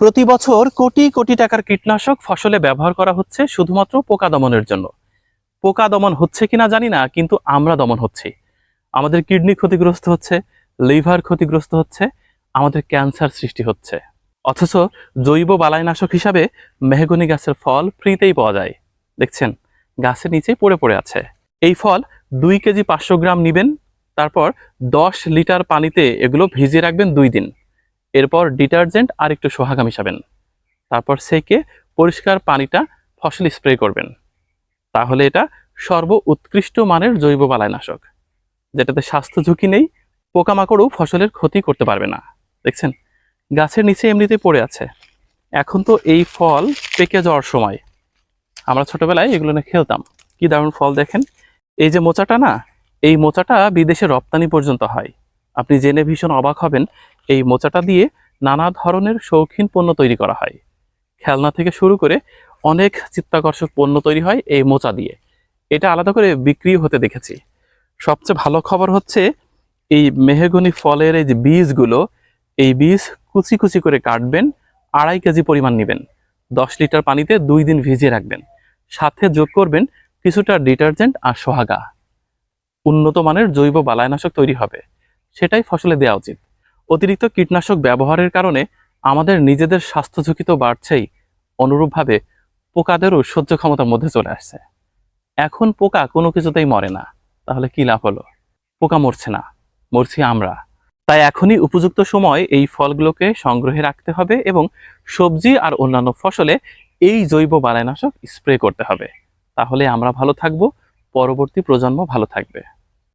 প্রতি বছর কোটি কোটি টাকার কীটনাশক ফসলে ব্যবহার করা হচ্ছে শুধুমাত্র পোকা দমনের জন্য। পোকা দমন হচ্ছে কিনা জানি না, কিন্তু আমরা দমন হচ্ছি। আমাদের কিডনি ক্ষতিগ্রস্ত হচ্ছে, লিভার ক্ষতিগ্রস্ত হচ্ছে, আমাদের ক্যান্সার সৃষ্টি হচ্ছে। অথচ জৈব বালাইনাশক হিসাবে মেহগনি গাছের ফল ফ্রিতেই পাওয়া যায়। দেখছেন, গাছের নিচে পড়ে পড়ে আছে। এই ফল দুই কেজি পাঁচশো গ্রাম নিবেন, তারপর দশ লিটার পানিতে এগুলো ভিজিয়ে রাখবেন দুই দিন। এরপর ডিটারজেন্ট আর একটু সোহাগা মিশাবেন তারপর সেকে পরিষ্কার পানিটা ফসল স্প্রে করবেন। তাহলে এটা সর্ব উৎকৃষ্ট মানের জৈব বালাইনাশক, যেটাতে স্বাস্থ্য ঝুঁকি নেই, পোকামাকড়ও ফসলের ক্ষতি করতে পারবে না। দেখছেন? গাছের নিচে এমনিতেই পড়ে আছে। এখন তো এই ফল পেকে যাওয়ার সময়। আমরা ছোটবেলায় এগুলো নিয়ে খেলতাম। কি দারুণ ফল দেখেন? এই যে মোচাটা না, এই মোচাটা বিদেশে রপ্তানি পর্যন্ত হয়। আপনি জেনে ভীষণ অবাক হবেন এই মোচাটা দিয়ে নানা ধরনের শৌখিন পণ্য তৈরি করা হয়। খেলনা থেকে শুরু করে অনেক চিত্তাকর্ষক পণ্য তৈরি হয় এই মোচা দিয়ে। এটা আলাদা করে বিক্রি হতে দেখেছি। সবচেয়ে ভালো খবর হচ্ছে এই মেহগনি ফলের এই যে বীজগুলো, এই বীজ কুচি কুচি করে কাটবেন, আড়াই কেজি পরিমাণ নেবেন। দশ লিটার পানিতে দুই দিন ভিজিয়ে রাখবেন। সাথে যোগ করবেন কিছুটা ডিটারজেন্ট আর সোহাগা। উন্নত মানের জৈব বালাইনাশক তৈরি হবে। সেটাই ফসলে দেওয়া উচিত। অতিরিক্ত কীটনাশক ব্যবহারের কারণে আমাদের নিজেদের স্বাস্থ্য ঝুঁকি তো বাড়ছেই, অনুরূপভাবে পোকাদেরও সহ্য ক্ষমতার মধ্যে চলে আসছে। এখন পোকা কোনো কিছুতেই মরে না, তাহলে কি লাভ হলো? পোকা মরছে না, মরছি আমরা। তাই এখনই উপযুক্ত সময় এই ফলগুলোকে সংগ্রহে রাখতে হবে এবং সবজি আর অন্যান্য ফসলে এই জৈব বালাইনাশক স্প্রে করতে হবে। তাহলে আমরা ভালো থাকব, পরবর্তী প্রজন্ম ভালো থাকবে।